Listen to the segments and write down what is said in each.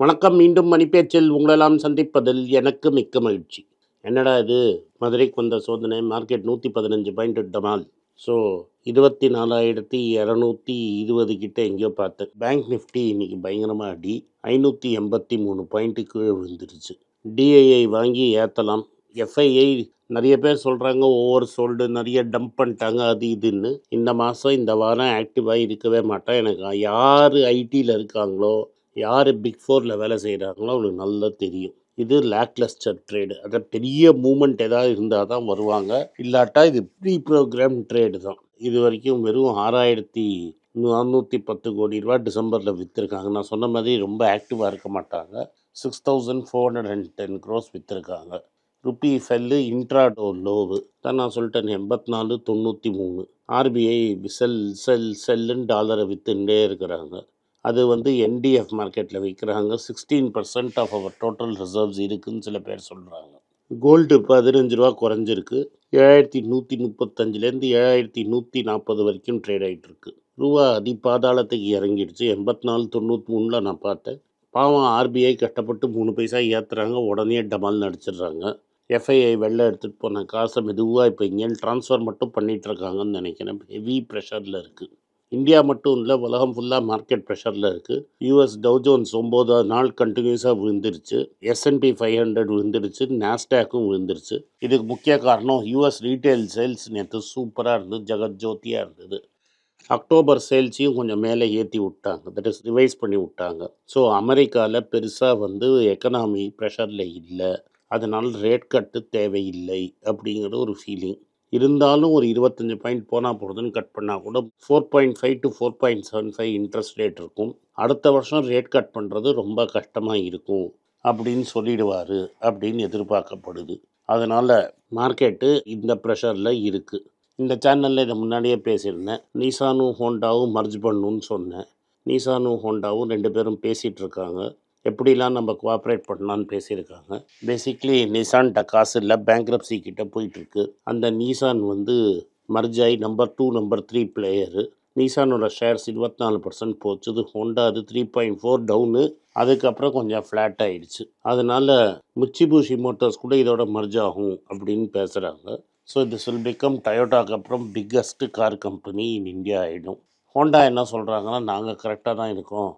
வணக்கம் மீண்டும் மணிப்பேச்சில் உங்களெல்லாம் சந்திப்பதில் எனக்கு மிக்க மகிழ்ச்சி. என்னடா இது? மதுரைக்கு வந்த சோதனை மார்க்கெட் நூற்றி பதினஞ்சு பாயிண்ட் டமால் ஸோ இருபத்தி நாலாயிரத்தி இரநூத்தி இருபது கிட்ட எங்கேயோ பார்த்தேன். பேங்க் நிஃப்டி இன்னைக்கு பயங்கரமாக அடி. ஐநூற்றி எண்பத்தி மூணு பாயிண்ட்டு கீழே விழுந்துருச்சு. டிஐஐ வாங்கி ஏற்றலாம் எஃப்ஐஐ நிறைய பேர் சொல்கிறாங்க ஓவர் சோல்டு நிறைய டம்ப் பண்ணிட்டாங்க அது இதுன்னு. இந்த மாதம் இந்த வாரம் ஆக்டிவாக இருக்கவே மாட்டேன் எனக்கு யார் ஐடியில் இருக்காங்களோ யார் பிக் ஃபோரில் வேலை செய்கிறாங்களோ அவங்களுக்கு நல்லா தெரியும். இது லேக்லஸ்டர் ட்ரேடு அதை பெரிய மூமெண்ட் ஏதாவது இருந்தால் தான் வருவாங்க. இல்லாட்டா இது ப்ரீ ப்ரோக்ராம் ட்ரேடு தான். இது வரைக்கும் வெறும் ஆறாயிரத்தி நானூற்றி பத்து கோடி ரூபா டிசம்பரில் விற்றுருக்காங்க நான் சொன்ன மாதிரி ரொம்ப ஆக்டிவாக இருக்க மாட்டாங்க. Six thousand four hundred and ten crores விற்றுருக்காங்க rupee fell intraday low தான் நான் சொல்லிட்டேன் எண்பத்தி நாலு தொண்ணூற்றி மூணு. ஆர்பிஐ செல் செல் செல்லுன்னு டாலரை விற்றுட்டே இருக்கிறாங்க. அது வந்து என்டிஎஃப் மார்க்கெட்டில் விற்கிறாங்க sixteen percent of our total reserves இருக்குன்னு சில பேர் சொல்கிறாங்க கோல்டு பதினஞ்சு ரூபா குறைஞ்சிருக்கு. ஏழாயிரத்தி நூற்றி முப்பத்தஞ்சுலேருந்து ஏழாயிரத்தி நூற்றி நாற்பது வரைக்கும் ட்ரேட் ஆகிட்டுருக்கு ரூபா அடி பாதாளத்துக்கு இறங்கிடுச்சு. எண்பத்தி நாலு தொண்ணூற்றி மூணில் நான் பார்த்தேன். பாவம் ஆர்பிஐ கஷ்டப்பட்டு மூணு பைசா ஏற்றுறாங்க உடனே டமால் நடிச்சிடுறாங்க எஃப்ஐஐ வெளில எடுத்துகிட்டு போன காசை மெதுவாக இப்போ இங்கேன்னு ட்ரான்ஸ்ஃபர் மட்டும் பண்ணிகிட்ருக்காங்கன்னு நினைக்கிறேன். ஹெவி ப்ரெஷரில் இருக்குது இந்தியா மட்டும் இல்லை உலகம் ஃபுல்லாக மார்க்கெட் ப்ரெஷரில் இருக்குது யூஎஸ் டவுஜோன்ஸ் ஒம்போதாவது நாள் கண்டினியூஸாக விழுந்துருச்சு. எஸ்என்பி ஃபைவ் ஹண்ட்ரட் விழுந்துருச்சு. நாஸ்டாக்கும் விழுந்துருச்சு. இதுக்கு முக்கிய காரணம் யூஎஸ் ரீட்டைல் சேல்ஸ் நேற்று சூப்பராக இருந்தது ஜெகஜோதியாக இருந்தது. அக்டோபர் சேல்ஸையும் கொஞ்சம் மேலே ஏற்றி விட்டாங்க. தட் இஸ் ரிவைஸ் பண்ணி விட்டாங்க. ஸோ அமெரிக்காவில் பெருசாக வந்து எக்கனாமி ப்ரெஷரில் இல்லை. அதனால் ரேட் கட்டு தேவையில்லை அப்படிங்கிற ஒரு ஃபீலிங் இருந்தாலும் ஒரு இருபத்தஞ்சி பாயிண்ட் போனால் போகிறதுன்னு கட் பண்ணால் கூட four point five to four point seven five interest rate இருக்கும். அடுத்த வருஷம் ரேட் கட் பண்ணுறது ரொம்ப கஷ்டமாக இருக்கும் அப்படின்னு சொல்லிடுவார் அப்படின்னு எதிர்பார்க்கப்படுது. அதனால் மார்க்கெட்டு இந்த ப்ரெஷரில் இருக்குது இந்த சேனலில் இதை முன்னாடியே பேசியிருந்தேன். நீசானும் ஹோண்டாவும் மர்ஜ் பண்ணுன்னு சொன்னேன். நீசானும் ஹோண்டாவும் ரெண்டு பேரும் பேசிகிட்டு இருக்காங்க. எப்படிலாம் நம்ம கோஆப்ரேட் பண்ணலான்னு பேசியிருக்காங்க. பேசிக்லி நிசான் காசு இல்லை பேங்க்ரப்சி கிட்டே போயிட்டுருக்கு. அந்த நீசான் வந்து மர்ஜாய் number two number three player நீசானோட shares இருபத்தி நாலு பர்சன்ட் போச்சுது. ஹோண்டா அது த்ரீ பாயிண்ட் ஃபோர் டவுனு அதுக்கப்புறம் கொஞ்சம் ஃப்ளாட் ஆகிடுச்சு அதனால் முச்சிபூஷி மோட்டார்ஸ் கூட இதோட மர்ஜ் ஆகும் அப்படின்னு பேசுகிறாங்க ஸோ திஸ் வில் பிகம் டயோட்டாக்கு அப்புறம் biggest car company in India ஆகிடும் ஹோண்டா என்ன சொல்கிறாங்கன்னா நாங்கள் கரெக்டாக தான் இருக்கோம்.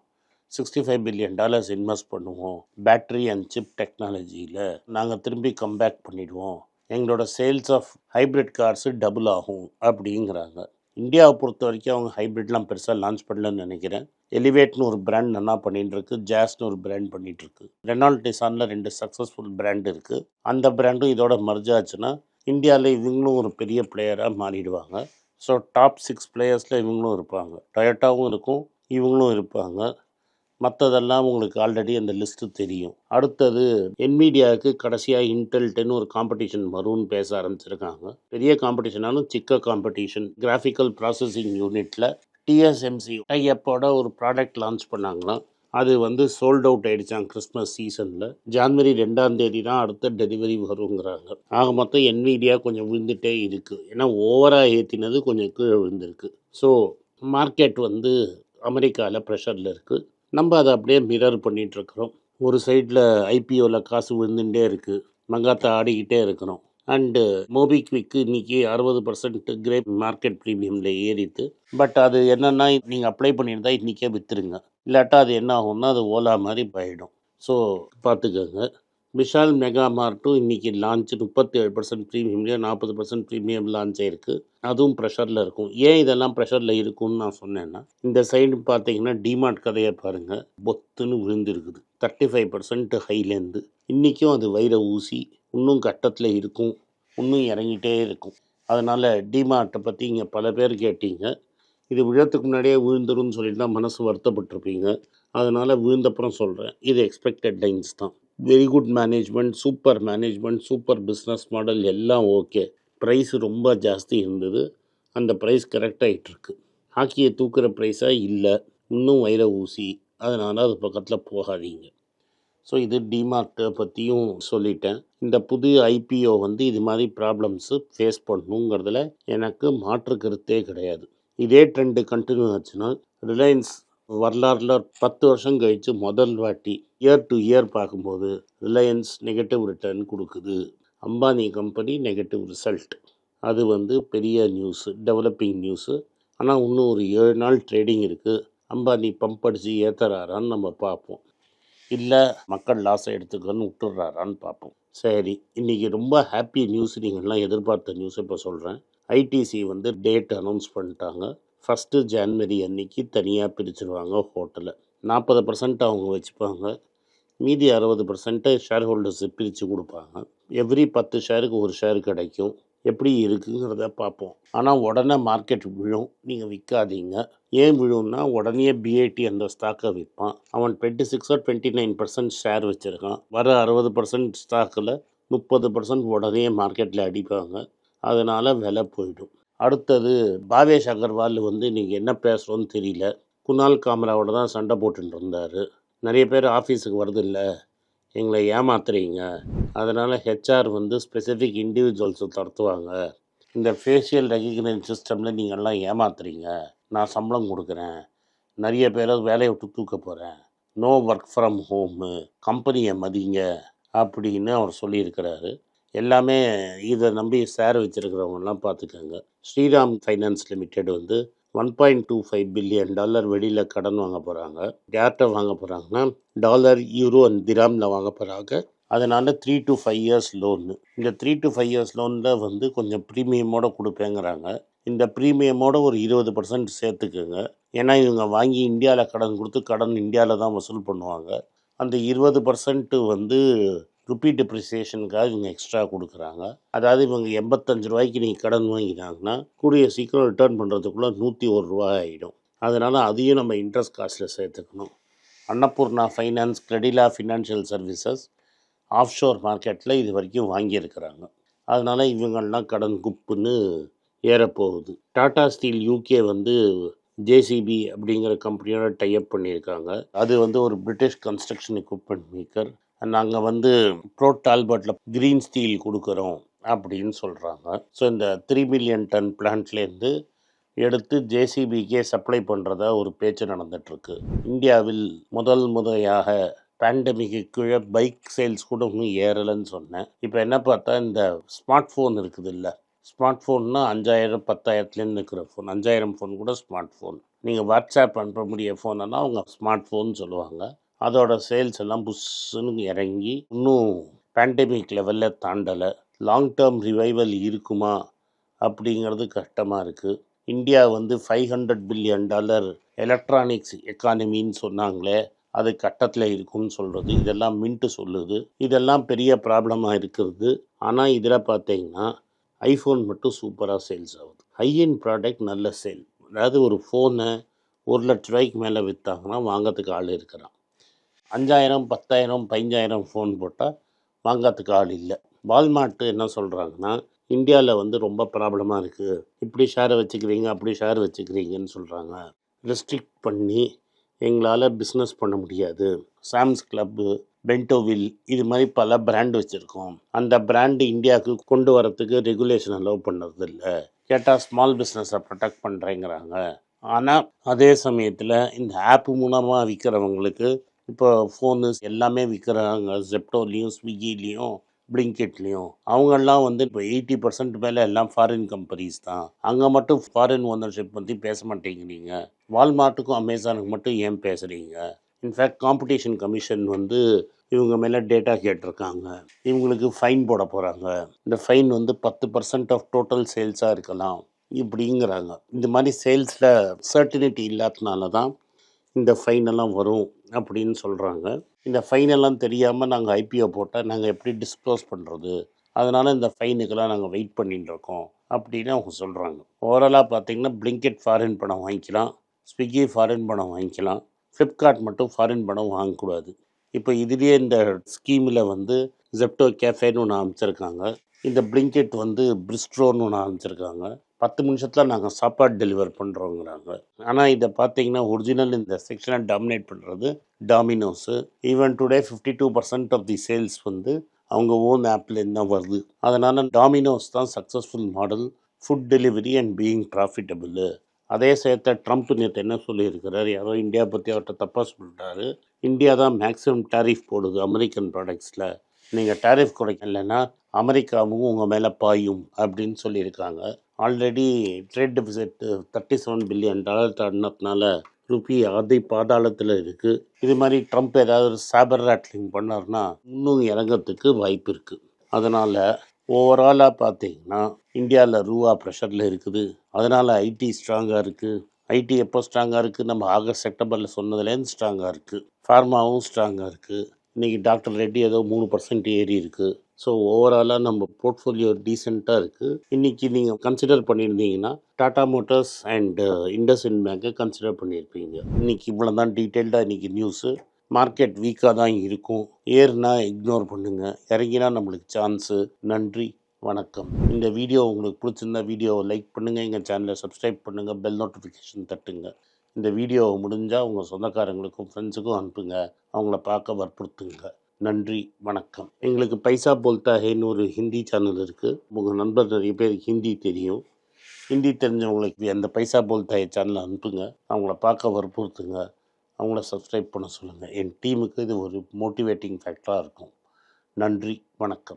Sixty five billion dollars invest பண்ணுவோம். பேட்ரி அண்ட் சிப் டெக்னாலஜியில் நாங்கள் திரும்பி கம்பேக் பண்ணிவிடுவோம் எங்களோட sales of hybrid cars double ஆகும் அப்படிங்கிறாங்க. இந்தியாவை பொறுத்த வரைக்கும் அவங்க ஹைப்ரிட்லாம் பெருசாக லான்ச் பண்ணலன்னு நினைக்கிறேன். எலிவேட்னு ஒரு பிராண்ட் நல்லா பண்ணிட்டுருக்கு ஜாஸ்னு ஒரு பிராண்ட் பண்ணிகிட்ருக்கு ரெனால்ட் டிசானில் ரெண்டு சக்ஸஸ்ஃபுல் பிராண்ட் இருக்குது அந்த பிராண்டும் இதோட மர்ஜ் ஆச்சுன்னா இந்தியாவில் இவங்களும் ஒரு பெரிய பிளேயராக மாறிடுவாங்க. ஸோ டாப் சிக்ஸ் பிளேயர்ஸில் இவங்களும் இருப்பாங்க. டொயட்டாவும் இருக்கும். இவங்களும் இருப்பாங்க. மற்றதெல்லாம் உங்களுக்கு ஆல்ரெடி அந்த லிஸ்ட்டு தெரியும். அடுத்தது என்மீடியாவுக்கு கடைசியாக இன்டெல்டென்னு ஒரு காம்படிஷன் வரும்னு பேச ஆரம்பிச்சிருக்காங்க. பெரிய காம்படிஷனாலும் சிக்க காம்படிஷன் கிராஃபிக்கல் ப்ராசஸிங் யூனிட்டில் டிஎஸ்எம்சி டைப்போட ஒரு ப்ராடக்ட் லான்ச் பண்ணாங்களாம். அது வந்து சோல்ட் அவுட் ஆயிடுச்சான் கிறிஸ்மஸ் சீசனில் ஜான்வரி ரெண்டாம் தேதி தான் அடுத்த டெலிவரி வருங்கிறாங்க. ஆக மொத்தம் என்விடியா கொஞ்சம் விழுந்துட்டே இருக்குது ஏன்னா ஓவராக ஏற்றினது கொஞ்சம் கீழே விழுந்திருக்கு. ஸோ மார்க்கெட் வந்து அமெரிக்காவில் ப்ரெஷரில் இருக்குது நம்ம அதை அப்படியே மிரர் பண்ணிகிட்ருக்குறோம் ஒரு சைடில் ஐபிஓவில் காசு விழுந்துட்டே இருக்குது மங்காத்தா ஆடிக்கிட்டே இருக்கிறோம். அண்டு மோபிக்விக்கு இன்றைக்கி அறுபது பர்சன்ட் கிரே மார்க்கெட் ப்ரீமியமில் ஏறித்து பட் அது என்னென்னா நீங்கள் அப்ளை பண்ணியிருந்தால் இன்றைக்கே விற்றுருங்க இல்லாட்டா அது என்ன ஆகும்னா அது ஓலா மாதிரி போயிடும். ஸோ பார்த்துக்கோங்க. விஷால் மெகா மார்ட்டும் இன்றைக்கி லான்ச் முப்பத்தேழு பர்சன்ட் ப்ரீமியம்லேயே நாற்பது பர்சன்ட் ப்ரீமியம் லான்ச் ஆயிருக்கு. அதுவும் ப்ரெஷரில் இருக்கும். ஏன் இதெல்லாம் ப்ரெஷரில் இருக்கும்னு நான் சொன்னேன்னா இந்த சைடு பார்த்தீங்கன்னா டிமார்ட் கதையை பாருங்கள் பொத்துன்னு விழுந்துருக்குது. தேர்ட்டி ஃபைவ் பர்சன்ட் ஹைலேருந்து இன்றைக்கும் அது வைர ஊசி இன்னும் கட்டத்தில் இருக்கும். இன்னும் இறங்கிட்டே இருக்கும். அதனால் டிமார்ட்டை பற்றி இங்கே பல பேர் கேட்டீங்க. இது விழத்துக்கு முன்னாடியே விழுந்துரும்னு சொல்லிட்டு தான் மனசு வருத்தப்பட்டிருப்பீங்க. அதனால் விழுந்தப்புறம் சொல்கிறேன் இது எக்ஸ்பெக்டட் லைன்ஸ் தான். Very good management super management super business model எல்லாம் ஓகே ப்ரைஸ் ரொம்ப ஜாஸ்தி இருந்தது. அந்த ப்ரைஸ் கரெக்டாகிட்டுருக்கு ஹாக்கியை தூக்குற ப்ரைஸாக இல்லை. இன்னும் வயிற ஊசி. அதனால் அது பக்கத்தில் போகாதீங்க. ஸோ இது டிமார்ட்டை பற்றியும் சொல்லிட்டேன். இந்த புது ஐபிஓ வந்து இது மாதிரி ப்ராப்ளம்ஸு ஃபேஸ் பண்ணணுங்கிறதுல எனக்கு மாற்று கருத்தே கிடையாது. இதே ட்ரெண்டு கண்டினியூ ஆச்சுன்னா ரிலையன்ஸ் வரலாறுல பத்து வருஷம் கழித்து முதல் வாட்டி இயர் டு இயர் பார்க்கும்போது ரிலையன்ஸ் நெகட்டிவ் ரிட்டர்ன் கொடுக்குது. அம்பானி கம்பெனி நெகட்டிவ் ரிசல்ட் அது வந்து பெரிய நியூஸு டெவலப்பிங் நியூஸு ஆனால் இன்னும் ஒரு ஏழு நாள் ட்ரேடிங் இருக்குது அம்பானி பம்ப் அடித்து ஏற்றுறாரான்னு நம்ம பார்ப்போம். இல்லை மக்கள் லாஸை எடுத்துக்கன்னு விட்டுடுறாரான்னு பார்ப்போம். சரி இன்றைக்கி ரொம்ப ஹாப்பி நியூஸ் நீங்கள்லாம் எதிர்பார்த்த நியூஸ் இப்போ சொல்கிறேன் ஐடிசி வந்து டேட் அனௌன்ஸ் பண்ணிட்டாங்க. ஃபஸ்ட்டு ஜான்வரி அன்னைக்கு தனியாக பிரிச்சுருவாங்க ஹோட்டலை நாற்பது பர்சன்ட் அவங்க வச்சுப்பாங்க. மீதி அறுபது பர்சன்ட்டை ஷேர் ஹோல்டர்ஸு பிரித்து கொடுப்பாங்க. எவ்ரி பத்து ஷேருக்கு ஒரு ஷேர் கிடைக்கும். எப்படி இருக்குங்கிறத பார்ப்போம். ஆனால் உடனே மார்க்கெட் விழும். நீங்கள் விற்காதீங்க ஏன் விழும்னா உடனே பிஐடி அந்த ஸ்டாக்கை விற்பான். அவன் டுவெண்ட்டி சிக்ஸோ டுவெண்ட்டி நைன் பர்சன்ட் ஷேர் வச்சுருக்கான். வர அறுபது பர்சன்ட் ஸ்டாக்கில் முப்பது பர்சன்ட் உடனே மார்க்கெட்டில் அடிப்பாங்க. அதனால் விலை போயிடும். அடுத்தது பாவேஷ் அகர்வால் வந்து இன்றைக்கி என்ன பேசுகிறோன்னு தெரியல. குணால் காமராவோட தான் சண்டை போட்டுட்டு இருந்தார். நிறைய பேர் ஆஃபீஸுக்கு வரதில்ல. எங்களை ஏமாத்துறீங்க. அதனால் ஹெச்ஆர் வந்து ஸ்பெசிஃபிக் இண்டிவிஜுவல்ஸை துரத்துவாங்க. இந்த ஃபேஷியல் ரெகக்னைன் சிஸ்டமில் நீங்கள்லாம் ஏமாத்துறீங்க. நான் சம்பளம் கொடுக்குறேன். நிறைய பேரை வேலையை விட்டு தூக்க போகிறேன் நோ ஒர்க் ஃப்ரம் ஹோமு கம்பெனியை மதிங்க. அப்படின்னு அவர் சொல்லியிருக்கிறாரு. எல்லாமே இதை நம்பி சேர் வச்சுருக்கிறவங்கலாம் பார்த்துக்கோங்க. ஸ்ரீராம் ஃபைனான்ஸ் லிமிடெட் வந்து one point two five billion dollar வெளியில் கடன் வாங்க போகிறாங்க யார்கிட்ட வாங்க போகிறாங்கன்னா டாலர் யூரோ அண்ட் திராமில் வாங்க போகிறாங்க அதனால் three to five years loan இந்த த்ரீ டு ஃபைவ் இயர்ஸ் லோனில் வந்து கொஞ்சம் ப்ரீமியமோடு கொடுப்பேங்கிறாங்க. இந்த ப்ரீமியமோட ஒரு இருபது பர்சன்ட் சேர்த்துக்குங்க. ஏன்னா இவங்க வாங்கி இந்தியாவில் கடன் கொடுத்து கடன் இந்தியாவில் தான் வசூல் பண்ணுவாங்க. அந்த இருபது பர்சன்ட்டு வந்து ருப்பி டெப்ரிசியேஷனுக்காக இவங்க எக்ஸ்ட்ரா கொடுக்குறாங்க. அதாவது இவங்க எண்பத்தஞ்சு ரூபாய்க்கு நீங்கள் கடன் வாங்கினாங்கன்னா கூடிய சீக்கிரம் ரிட்டர்ன் பண்ணுறதுக்குள்ளே நூற்றி ஒரு ரூபா ஆகிடும் அதனால் அதையும் நம்ம இன்ட்ரெஸ்ட் காஸ்ட்டில் சேர்த்துக்கணும். Annapurna finance Credila financial services offshore மார்க்கெட்டில் இது வரைக்கும் வாங்கியிருக்கிறாங்க. அதனால் இவங்கள்லாம் கடன் குப்புன்னு ஏறப்போகுது. டாடா ஸ்டீல் யூகே வந்து ஜேசிபி அப்படிங்கிற கம்பெனியோட டைப் பண்ணியிருக்காங்க. அது வந்து ஒரு பிரிட்டிஷ் கன்ஸ்ட்ரக்ஷன் எக்யூப்மெண்ட் மேக்கர் நாங்கள் வந்து ப்ரோட் ஆல்பர்ட்டில் க்ரீன் ஸ்டீல் கொடுக்குறோம் அப்படின்னு சொல்கிறாங்க ஸோ இந்த த்ரீ மில்லியன் டன் பிளான்ட்லேருந்து எடுத்து ஜேசிபிக்கே சப்ளை பண்ணுறதா ஒரு பேச்சு நடந்துகிட்ருக்கு இந்தியாவில் முதல் முறையாக பேண்டமிக்கு கீழே பைக் சேல்ஸ் கூட இன்னும் ஏறலைன்னு சொன்னேன். இப்போ என்ன பார்த்தா இந்த ஸ்மார்ட் ஃபோன் இருக்குது இல்லை ஸ்மார்ட் ஃபோன்னா அஞ்சாயிரம் பத்தாயிரத்துலேருந்து இருக்கிற ஃபோன் அஞ்சாயிரம் ஃபோன் கூட ஸ்மார்ட் ஃபோன் நீங்கள் வாட்ஸ்அப் அனுப்ப முடிய ஃபோனெல்லாம் அவங்க ஸ்மார்ட் ஃபோன் சொல்லுவாங்க. அதோட சேல்ஸ் எல்லாம் புஷ்ஷுன்னு இறங்கி இன்னும் பேண்டமிக் லெவலில் தாண்டலை. லாங் டேர்ம் ரிவைவல் இருக்குமா? அப்படிங்கிறது கஷ்டமாக இருக்குது இந்தியா வந்து five hundred billion dollar electronics எக்கானமின்னு சொன்னாங்களே அது கட்டத்தில் இருக்கும்னு சொல்கிறது இதெல்லாம் மின்ட்டு சொல்லுது. இதெல்லாம் பெரிய ப்ராப்ளமாக இருக்கிறது. ஆனால் இதில் பார்த்தீங்கன்னா ஐஃபோன் மட்டும் சூப்பராக சேல்ஸ் ஆகுது. ஹையின் ப்ராடக்ட் நல்ல சேல் அதாவது ஒரு ஃபோனை ஒரு லட்ச ரூபாய்க்கு மேலே விற்றாங்கன்னா வாங்கிறதுக்கு ஆள் இருக்கிறான். அஞ்சாயிரம் பத்தாயிரம் பதினஞ்சாயிரம் ஃபோன் போட்டால் வாங்கிறதுக்கு ஆள் இல்லை. வால்மார்ட்டு என்ன சொல்கிறாங்கன்னா இந்தியாவில் வந்து ரொம்ப ப்ராப்ளமாக இருக்குது இப்படி ஷேரை வச்சுக்கிறீங்க அப்படி ஷேர் வச்சுக்கிறீங்கன்னு சொல்கிறாங்க ரெஸ்ட்ரிக்ட் பண்ணி எங்களால் பிஸ்னஸ் பண்ண முடியாது. சாம்ஸ் கிளப்பு பென்டோவில் இது மாதிரி பல பிராண்ட் வச்சுருக்கோம். அந்த பிராண்டு இந்தியாவுக்கு கொண்டு வரத்துக்கு ரெகுலேஷன் அலோவ் பண்ணுறது இல்லை கேட்டால் ஸ்மால் பிஸ்னஸை ப்ரொடெக்ட் பண்ணுறேங்கிறாங்க ஆனால் அதே சமயத்தில் இந்த ஆப் மூலமாக விற்கிறவங்களுக்கு இப்போ ஃபோனு எல்லாமே விற்கிறாங்க ஜெப்டோலேயும் ஸ்விக்கிலேயும் பிளிங்கெட்லேயும் அவங்கெல்லாம் வந்து இப்போ எயிட்டி பர்சன்ட் மேலே எல்லாம் ஃபாரின் கம்பெனிஸ் தான். அங்கே மட்டும் ஃபாரின் ஓனர்ஷிப் பற்றி பேச மாட்டேங்கிறீங்க. வால்மார்ட்டுக்கும் அமேசானுக்கு மட்டும் ஏன் பேசுகிறீங்க இன்ஃபேக்ட் காம்படிஷன் கமிஷன் வந்து இவங்க மேலே டேட்டா கேட்டிருக்காங்க. இவங்களுக்கு ஃபைன் போட போகிறாங்க இந்த ஃபைன் வந்து பத்து பர்சன்ட் ஆஃப் டோட்டல் சேல்ஸாக இருக்கலாம். இப்படிங்கிறாங்க. இந்த மாதிரி சேல்ஸில் சர்டினிட்டி இல்லாதனால தான் இந்த ஃபைனெல்லாம் வரும் அப்படின்னு சொல்கிறாங்க இந்த ஃபைனெல்லாம் தெரியாமல் நாங்கள் ஐபிஓ போட்டால் நாங்கள் எப்படி டிஸ்க்ளோஸ் பண்ணுறது அதனால் இந்த ஃபைனுக்கெல்லாம் நாங்கள் வெயிட் பண்ணிட்டு இருக்கோம் அப்படின்னு அவங்க சொல்கிறாங்க ஓவராலாக பார்த்தீங்கன்னா பிளிங்கெட் ஃபாரின் பணம் வாங்கிக்கலாம். ஸ்விக்கி ஃபாரின் பணம் வாங்கிக்கலாம். ஃப்ளிப்கார்ட் மட்டும் ஃபாரின் பணம் வாங்கக்கூடாது. இப்போ இதுலேயே இந்த ஸ்கீமில் வந்து ஜெப்டோ கேஃபேன்னு ஒன்று அமைச்சிருக்காங்க. இந்த பிளிங்கெட் வந்து பிரிஸ்ட்ரோன்னு ஒன்று அமைச்சிருக்காங்க. பத்து நிமிஷத்தில் நாங்கள் சாப்பாடு டெலிவர் பண்ணுறோங்கிறாங்க ஆனால் இதை பார்த்தீங்கன்னா ஒரிஜினல் இந்த செக்ஷனை டாமினேட் பண்ணுறது Domino's even today fifty two percent of the sales வந்து அவங்க ஓன் ஆப்லேருந்து தான் வருது. அதனால் டாமினோஸ் தான் successful model food delivery and being profitable அதே சேர்த்த ட்ரம்ப் நேற்று என்ன சொல்லியிருக்கிறார்? யாரோ இந்தியா பற்றி அவர்கிட்ட தப்பாக சொல்லிட்டாரு இந்தியா தான் மேக்ஸிமம் டேரிஃப் போடுது அமெரிக்கன் ப்ராடக்ட்ஸில் நீங்கள் டேரிஃப் குறைக்கலைன்னா அமெரிக்காவும் உங்கள் மேலே பாயும் அப்படின்னு சொல்லியிருக்காங்க. Already trade deficit thirty seven billion dollar தாண்டினதுனால rupee ஆதி பாதாளத்தில் இருக்குது இது மாதிரி ட்ரம்ப் ஏதாவது ஒரு சாபர் ராட்லிங் பண்ணார்னா இன்னும் இறங்கிறதுக்கு வாய்ப்பு இருக்குது அதனால் ஓவராலாக பார்த்தீங்கன்னா இந்தியாவில் ரூவா ப்ரெஷரில் இருக்குது. அதனால் ஐடி ஸ்ட்ராங்காக இருக்குது ஐடி எப்போ ஸ்ட்ராங்காக இருக்குது நம்ம ஆகஸ்ட் செப்டம்பரில் சொன்னதுலேருந்து ஸ்ட்ராங்காக இருக்குது ஃபார்மாவும் ஸ்ட்ராங்காக இருக்குது இன்றைக்கி டாக்டர் ரெட்டி ஏதோ மூணு பர்சன்ட் ஏறி இருக்குது ஸோ ஓவராலாக நம்ம போர்ட்ஃபோலியோ டீசெண்டாக இருக்குது இன்றைக்கி நீங்கள் கன்சிடர் பண்ணியிருந்தீங்கன்னா டாடா மோட்டார்ஸ் அண்ட் இண்டஸ்இன் பேங்கை கன்சிடர் பண்ணியிருப்பீங்க. இன்றைக்கி இவ்வளோ தான் டீட்டெயில்டாக இன்றைக்கி நியூஸு மார்க்கெட் வீக்காக தான் இருக்கும். ஏறுனா இக்னோர் பண்ணுங்கள் இறங்கினா நம்மளுக்கு சான்ஸு நன்றி வணக்கம். இந்த வீடியோ உங்களுக்கு பிடிச்சிருந்தா வீடியோவை லைக் பண்ணுங்கள் எங்கள் சேனலை சப்ஸ்கிரைப் பண்ணுங்கள் பெல் நோட்டிஃபிகேஷன் தட்டுங்க. இந்த வீடியோ முடிஞ்சால் உங்கள் சொந்தக்காரங்களுக்கும் ஃப்ரெண்ட்ஸுக்கும் அனுப்புங்க. அவங்கள பார்க்க வற்புறுத்துங்க. நன்றி வணக்கம். எங்களுக்கு பைசா போல்தா ஹேன்னு ஒரு ஹிந்தி சேனல் இருக்குது உங்கள் நண்பர் நிறைய பேருக்கு ஹிந்தி தெரியும். ஹிந்தி தெரிஞ்சவங்களுக்கு அந்த பைசா போல்தாய சேனலை அனுப்புங்க. அவங்கள பார்க்க வற்புறுத்துங்க. அவங்கள சப்ஸ்கிரைப் பண்ண சொல்லுங்கள் என் டீமுக்கு இது ஒரு மோட்டிவேட்டிங் ஃபேக்டராக இருக்கும். நன்றி வணக்கம்.